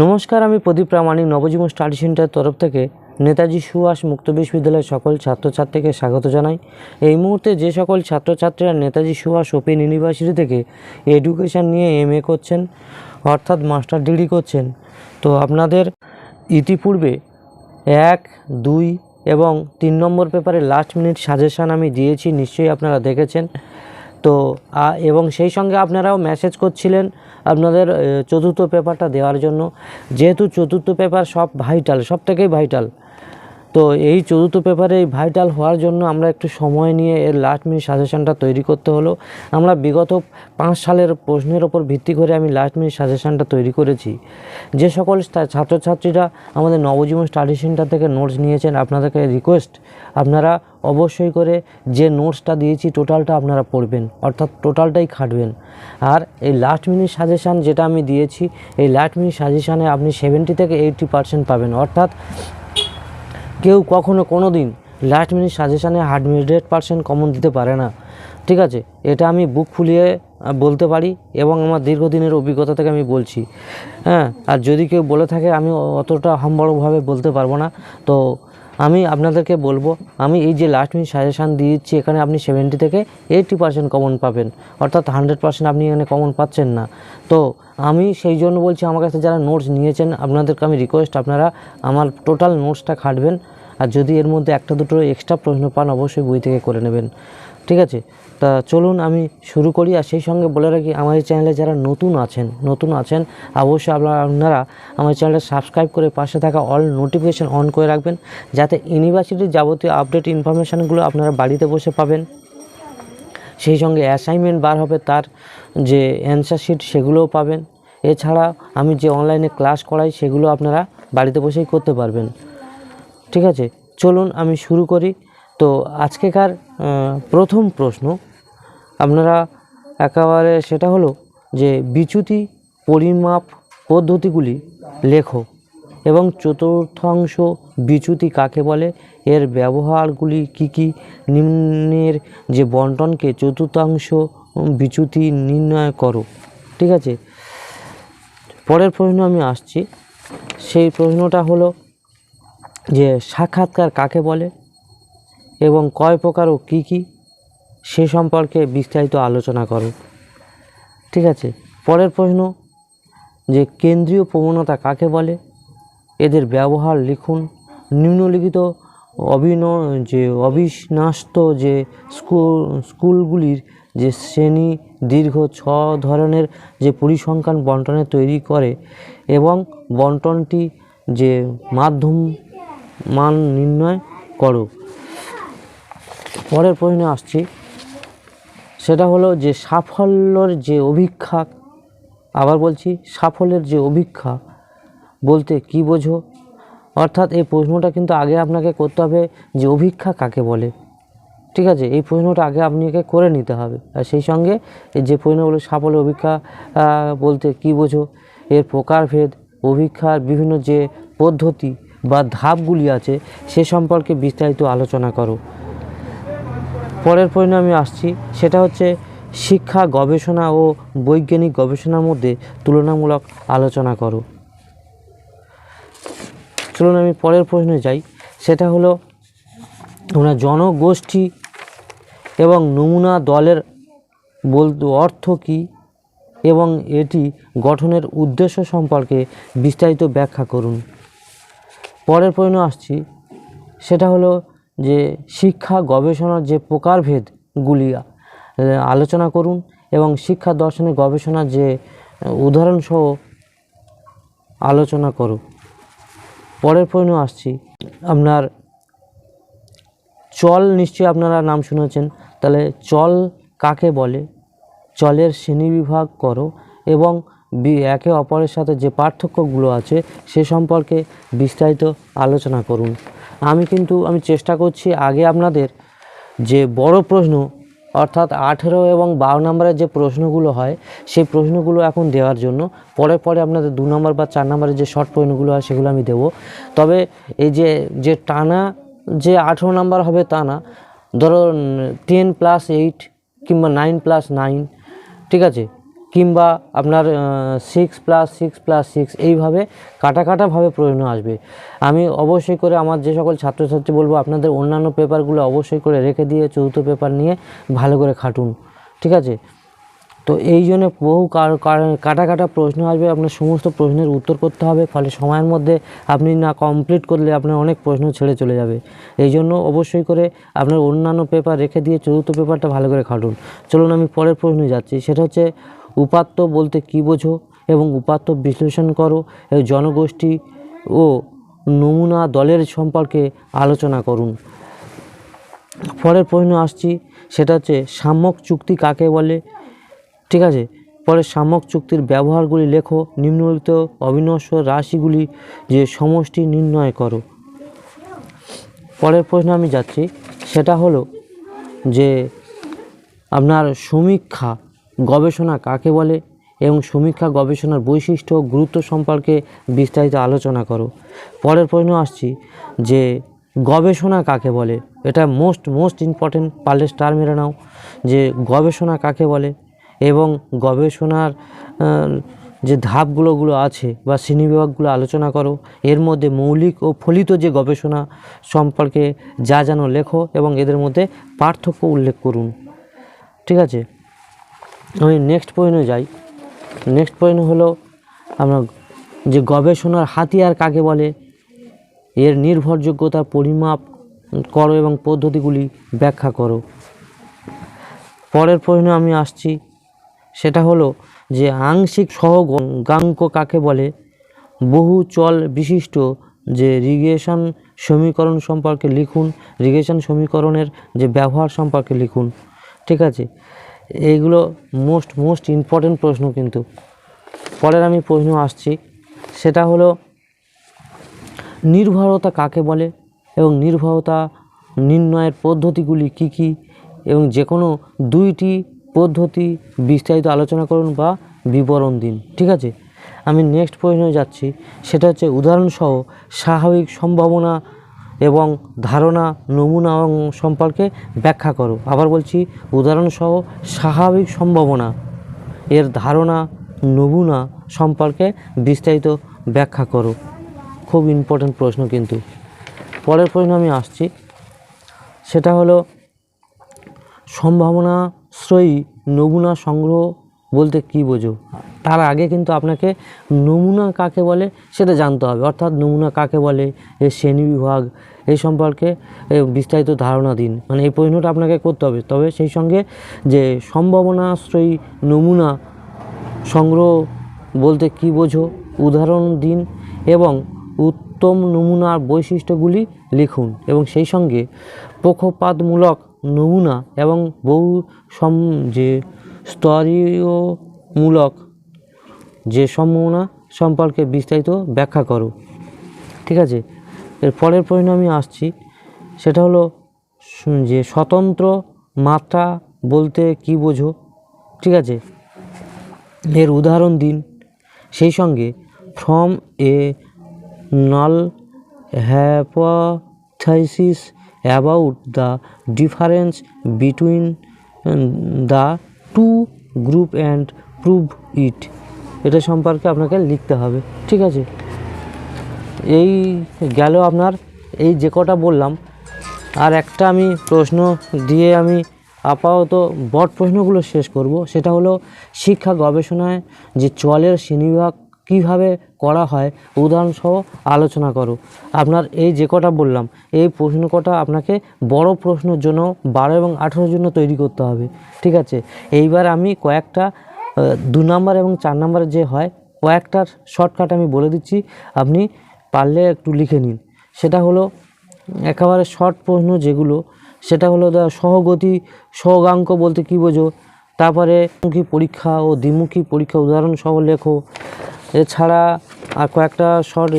নমস্কার, আমি Pradip Pramanik, Nabajiban study centre তরফ থেকে নেতাজি সুভাষ মুক্ত বিশ্ববিদ্যালয়ের সকল ছাত্রছাত্রীকে স্বাগত জানাই। এই মুহূর্তে যে সকল ছাত্রছাত্রীরা নেতাজি সুভাষ ওপেন ইউনিভার্সিটি থেকে এডুকেশন নিয়ে এম করছেন, অর্থাৎ মাস্টার ডিগ্রি করছেন, তো আপনাদের ইতিপূর্বে এক, দুই এবং তিন নম্বর পেপারে লাস্ট মিনিট সাজেশান আমি দিয়েছি, নিশ্চয়ই আপনারা দেখেছেন। তো এবং সেই সঙ্গে আপনারাও মেসেজ করছিলেন আপনাদের চতুর্থ পেপারটা দেওয়ার জন্য। যেহেতু চতুর্থ পেপার সব ভাইটাল সব থেকেই ভাইটাল তো এই চতুর্থ পেপারে এই ভাইটাল হওয়ার জন্য আমরা একটু সময় নিয়ে এর লাস্ট মিনিট সাজেশনটা তৈরি করতে হলো। আমরা বিগত পাঁচ সালের প্রশ্নের ওপর ভিত্তি করে আমি লাস্ট মিনিট সাজেশানটা তৈরি করেছি। যে সকল ছাত্রছাত্রীরা আমাদের নবজীবন স্টাডি সেন্টার থেকে নোটস নিয়েছেন, আপনাদেরকে রিকোয়েস্ট আপনারা অবশ্যই করে যে নোটসটা দিয়েছি টোটালটা আপনারা পড়বেন, অর্থাৎ টোটালটাই খাটবেন। আর এই লাস্ট মিনিট সাজেশান যেটা আমি দিয়েছি, এই লাস্ট মিনিট সাজেশানে আপনি সেভেন্টি থেকে এইটটি পার্সেন্ট পাবেন, অর্থাৎ কেউ কখনো কোনো দিন লাস্ট মিনিট সাজেশানে হান্ড্রেড পার্সেন্ট কমন দিতে পারে না। ঠিক আছে? এটা আমি বুক ফুলিয়ে বলতে পারি এবং আমার দীর্ঘদিনের অভিজ্ঞতা থেকে আমি বলছি। হ্যাঁ? আর যদি কেউ বলে থাকে, আমি অতটা হামবড়ভাবে বলতে পারব না। তো আমি আপনাদেরকে বলব, আমি এই যে লাস্ট মিনিট সাজেশান দিয়েছি এখানে আপনি সেভেন্টি থেকে এইটটি পার্সেন্ট কমন পাবেন। অর্থাৎ হান্ড্রেড পার্সেন্ট আপনি এখানে কমন পাচ্ছেন না। তো আমি সেই জন্য বলছি, আমার কাছে যারা নোটস নিয়েছেন, আপনাদেরকে আমি রিকোয়েস্ট আপনারা আমার টোটাল নোটসটা খাটবেন। আর যদি এর মধ্যে একটা দুটো এক্সট্রা প্রশ্ন পান, অবশ্যই বই থেকে করে নেবেন। ঠিক আছে? তা চলুন আমি শুরু করি, আর সেই সঙ্গে বলে রাখি আমার এই চ্যানেলে যারা নতুন আছেন নতুন আছেন, অবশ্যই আপনারা আপনারা আমার চ্যানেলটা সাবস্ক্রাইব করে পাশে থাকা অল নোটিফিকেশান অন করে রাখবেন, যাতে ইউনিভার্সিটির যাবতীয় আপডেট ইনফরমেশানগুলো আপনারা বাড়িতে বসে পাবেন। সেই সঙ্গে অ্যাসাইনমেন্ট বার হবে, তার যে অ্যান্সার শিট সেগুলোও পাবেন। এছাড়া আমি যে অনলাইনে ক্লাস করাই, সেগুলো আপনারা বাড়িতে বসেই করতে পারবেন। ঠিক আছে? চলুন আমি শুরু করি। তো আজকেকার প্রথম প্রশ্ন, আপনারা একেবারে সেটা হলো যে বিচ্যুতি পরিমাপ পদ্ধতিগুলি লেখো এবং চতুর্থাংশ বিচ্যুতি কাকে বলে? এর ব্যবহারগুলি কি কি? নিম্নের যে বন্টনকে চতুর্থাংশ বিচ্যুতি নির্ণয় করো। ঠিক আছে? পরের প্রশ্ন আমি আসছি। সেই প্রশ্নটা হলো যে সাক্ষাৎকার কাকে বলে এবং কয় প্রকার ও কী কী, সে সম্পর্কে বিস্তারিত আলোচনা করো। ঠিক আছে? পরের প্রশ্ন, যে কেন্দ্রীয় প্রবণতা কাকে বলে? এদের ব্যবহার লিখুন। নিম্নলিখিত অভিন, যে অবিন্যস্ত যে স্কুল স্কুলগুলির যে শ্রেণি, দীর্ঘ ছ ধরনের যে পরিসংখ্যান বন্টনে তৈরি করে এবং বন্টনটি যে মাধ্যম মান নির্ণয় করো। পরের প্রশ্নে আসছি। সেটা হলো যে সাফল্যর যে অভিক্ষা, আবার বলছি সাফল্যের যে অভিক্ষা বলতে কি বোঝো? অর্থাৎ এই প্রশ্নটা কিন্তু আগে আপনাকে করতে হবে যে অভিক্ষা কাকে বলে। ঠিক আছে, এই প্রশ্নটা আগে আপনাকে করে নিতে হবে। আর সেই সঙ্গে যে প্রশ্নগুলো সাফল্য, অভিক্ষা বলতে কি বোঝো? এর প্রকারভেদ, অভিক্ষার বিভিন্ন যে পদ্ধতি বা ধাপগুলি আছে, সে সম্পর্কে বিস্তারিত আলোচনা করো। পরের প্রশ্নে আমি আসছি, সেটা হচ্ছে শিক্ষা, গবেষণা ও বৈজ্ঞানিক গবেষণার মধ্যে তুলনামূলক আলোচনা করো। চলুন আমি পরের প্রশ্নে যাই, সেটা হলো আমরা জনগোষ্ঠী এবং নমুনা দলের বলতে অর্থ কী এবং এটি গঠনের উদ্দেশ্য সম্পর্কে বিস্তারিত ব্যাখ্যা করুন। পরের প্রশ্ন আসছি। সেটা হলো যে শিক্ষা গবেষণার যে প্রকারভেদগুলি আলোচনা করুন এবং শিক্ষা দর্শনের গবেষণার যে উদাহরণসহ আলোচনা করো। পরের প্রশ্ন আসছি। আপনার চল নিশ্চয়ই আপনারা নাম শুনেছেন। তাহলে চল কাকে বলে? চলের শ্রেণীবিভাগ করো এবং একে অপরের সাথে যে পার্থক্যগুলো আছে সে সম্পর্কে বিস্তারিত আলোচনা করুন। আমি কিন্তু, আমি চেষ্টা করছি আগে আপনাদের যে বড় প্রশ্ন, অর্থাৎ আঠেরো এবং বারো নম্বরের যে প্রশ্নগুলো হয়, সেই প্রশ্নগুলো এখন দেওয়ার জন্য, পরে পরে আপনাদের দু নম্বর বা চার নম্বরের যে শর্ট প্রশ্নগুলো হয় সেগুলো আমি দেবো। তবে এই যে যে টানা, যে আঠেরো নাম্বার হবে তা না ধরো টেন প্লাস এইট কিংবা নাইন প্লাস নাইন ঠিক আছে? কিংবা আপনার six plus six plus six এইভাবে কাটা কাটাভাবে প্রশ্ন আসবে। আমি অবশ্যই করে আমার যে সকল ছাত্রছাত্রী বলব, আপনাদের অন্যান্য পেপারগুলো অবশ্যই করে রেখে দিয়ে চতুর্থ পেপার নিয়ে ভালো করে খাটুন, ঠিক আছে? তো এই জন্য বহু কাটা কাটা প্রশ্ন আসবে, আপনার সমস্ত প্রশ্নের উত্তর করতে হবে, ফলে সময়ের মধ্যে আপনি না কমপ্লিট করলে আপনার অনেক প্রশ্ন ছেড়ে চলে যাবে। এই জন্য অবশ্যই করে আপনার অন্যান্য পেপার রেখে দিয়ে চতুর্থ পেপারটা ভালো করে খাটুন। চলুন আমি পরের প্রশ্নে যাচ্ছি, সেটা হচ্ছে উপাত্ত বলতে কী বোঝো এবং উপাত্ত বিশ্লেষণ করো জনগোষ্ঠী ও নমুনা দলের সম্পর্কে আলোচনা করুন। পরের প্রশ্ন আসছি, সেটা হচ্ছে, সাম্যক চুক্তি কাকে বলে? ঠিক আছে, পরে সাম্যক চুক্তির ব্যবহারগুলি লেখো, নিম্নলিখিত অবিনশ্বর রাশিগুলি যে সমষ্টি নির্ণয় করো। পরের প্রশ্ন আমি যাচ্ছি, সেটা হলো যে, আপনার সমীক্ষা গবেষণা কাকে বলে এবং সমীক্ষা, গবেষণার বৈশিষ্ট্য ও গুরুত্ব সম্পর্কে বিস্তারিত আলোচনা করো। পরের প্রশ্ন আসছি যে, গবেষণা কাকে বলে? এটা মোস্ট মোস্ট ইম্পর্টেন্ট পারলে স্টার মেরে নাও। যে, গবেষণা কাকে বলে? এবং গবেষণার যে ধাপগুলোগুলো আছে বা শ্রেণীবিভাগগুলো আলোচনা করো। এর মধ্যে মৌলিক ও ফলিত যে গবেষণা সম্পর্কে যা জানো লেখো এবং এদের মধ্যে পার্থক্য উল্লেখ করুন। ঠিক আছে? আমি নেক্সট পয়েন্টে যাই। নেক্সট পয়েন্ট হলো আমরা যে গবেষণার হাতিয়ার কাকে বলে, এর নির্ভরযোগ্যতা, পরিমাপ করো এবং পদ্ধতিগুলি ব্যাখ্যা করো। পরের প্রশ্নে আমি আসছি, সেটা হলো যে আংশিক সহগাঙ্ক কাকে বলে? বহু চল বিশিষ্ট যে রিগেশন সমীকরণ সম্পর্কে লিখুন, রিগেশন সমীকরণের যে ব্যবহার সম্পর্কে লিখুন, ঠিক আছে? এইগুলো মোস্ট মোস্ট ইম্পর্টেন্ট প্রশ্ন কিন্তু। পরের আমি প্রশ্ন আসছি, সেটা হলো, নির্ভরতা কাকে বলে এবং নির্ভরতা নির্ণয়ের পদ্ধতিগুলি কি কি এবং যে কোনো দুইটি পদ্ধতি বিস্তারিত আলোচনা করুন বা বিবরণ দিন, ঠিক আছে? আমি নেক্সট প্রশ্নে যাচ্ছি, সেটা হচ্ছে উদাহরণসহ স্বাভাবিক সম্ভাবনা এবং ধারণা, নমুনা সম্পর্কে ব্যাখ্যা করো। আবার বলছি, উদাহরণসহ স্বাভাবিক সম্ভাবনা, এর ধারণা, নমুনা সম্পর্কে বিস্তারিত ব্যাখ্যা করো। খুব ইম্পর্ট্যান্ট প্রশ্ন কিন্তু। পরের প্রশ্ন আমি আসছি। সেটা হলো, সম্ভাবনাশ্রয়ী নমুনা সংগ্রহ বলতে কী বোঝো? তার আগে কিন্তু আপনাকে নমুনা কাকে বলে সেটা জানতে হবে। অর্থাৎ নমুনা কাকে বলে এর শ্রেণীবিভাগ এই সম্পর্কে বিস্তারিত ধারণা দিন। মানে এই প্রশ্নটা আপনাকে করতে হবে। তবে সেই সঙ্গে যে সম্ভাবনাশ্রয়ী নমুনা সংগ্রহ বলতে কী বোঝো, উদাহরণ দিন এবং উত্তম নমুনার বৈশিষ্ট্যগুলি লিখুন এবং সেই সঙ্গে পক্ষপাতমূলক নমুনা এবং বহু সম যে স্তরীয়মূলক যে সম্ভাবনা সম্পর্কে বিস্তারিত ব্যাখ্যা করো। ঠিক আছে? এর পরের প্রশ্ন আমি আসছি। সেটা হলো যে স্বতন্ত্র মাত্রা বলতে কী বোঝো? ঠিক আছে? এর উদাহরণ দিন। সেই সঙ্গে from a null hypothesis about the difference between the two group and prove it এটা সম্পর্কে আপনাকে লিখতে হবে, ঠিক আছে? এই গেল আপনার, এই যে কটা বললাম, আর একটা আমি প্রশ্ন দিয়ে আমি আপাতত বট প্রশ্নগুলো শেষ করব, সেটা হলো শিক্ষা গবেষণায় যে চলের শ্রেণীবিভাগ কীভাবে করা হয়, উদাহরণসহ আলোচনা করো। আপনার এই যে কটা বললাম, এই প্রশ্ন কটা আপনাকে বড় প্রশ্নের জন্য, বারো এবং আঠেরোর জন্য তৈরি করতে হবে, ঠিক আছে? এইবার আমি কয়েকটা দু নাম্বার এবং চার নাম্বার যে হয় কয়েকটার শর্টকাট আমি বলে দিচ্ছি, আপনি পারলে একটু লিখে নিন। সেটা হলো একেবারে শর্ট প্রশ্ন যেগুলো, সেটা হলো সহগতি, সহগাঙ্ক বলতে কী বোঝো? তারপরে মুখী পরীক্ষা ও দ্বিমুখী পরীক্ষা, উদাহরণ সহ লেখো। এছাড়া আর কয়েকটা শর্ট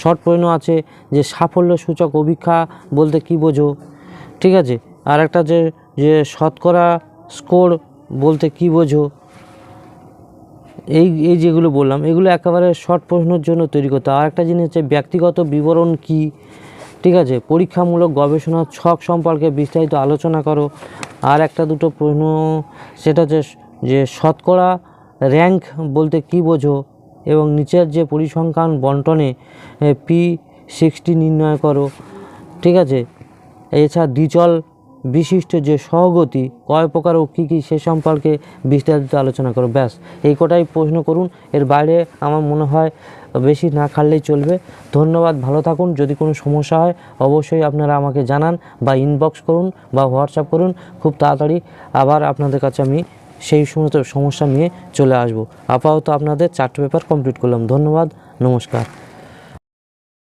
শর্ট প্রশ্ন আছে, যে সাফল্য সূচক অভিক্ষা বলতে কী বোঝো? ঠিক আছে? আর একটা যে যে শতকরা স্কোর বলতে কী বোঝো? এই এই যেগুলো বললাম, এগুলো একেবারে শর্ট প্রশ্নের জন্য তৈরি করতে আর একটা জিনিস হচ্ছে, ব্যক্তিগত বিবরণ কি? ঠিক আছে, পরীক্ষামূলক গবেষণা ছক সম্পর্কে বিস্তারিত আলোচনা করো। আর একটা দুটো প্রশ্ন, সেটা হচ্ছে যে, শতকরা র্যাঙ্ক বলতে কি বোঝো? এবং নিচের যে পরিসংখ্যান বন্টনে পি, সিক্সটি নির্ণয় করো। ঠিক আছে, এছাড়া দ্বিচল বিশিষ্ট যে সহগতি, কয় প্রকার ও কী কী সে সম্পর্কে বিস্তারিত আলোচনা করো। ব্যাস, এই কটাই প্রশ্ন করুন। এর বাইরে আমার মনে হয় বেশি না খাটলেই চলবে। ধন্যবাদ, ভালো থাকুন। যদি কোনো সমস্যা হয়, অবশ্যই আপনারা আমাকে জানান বা ইনবক্স করুন বা হোয়াটসঅ্যাপ করুন। খুব তাড়াতাড়ি আবার আপনাদের কাছে আমি সেই সমস্ত সমস্যা নিয়ে চলে আসব। আপাতত আপনাদের চারটে পেপার কমপ্লিট করলাম। ধন্যবাদ, নমস্কার।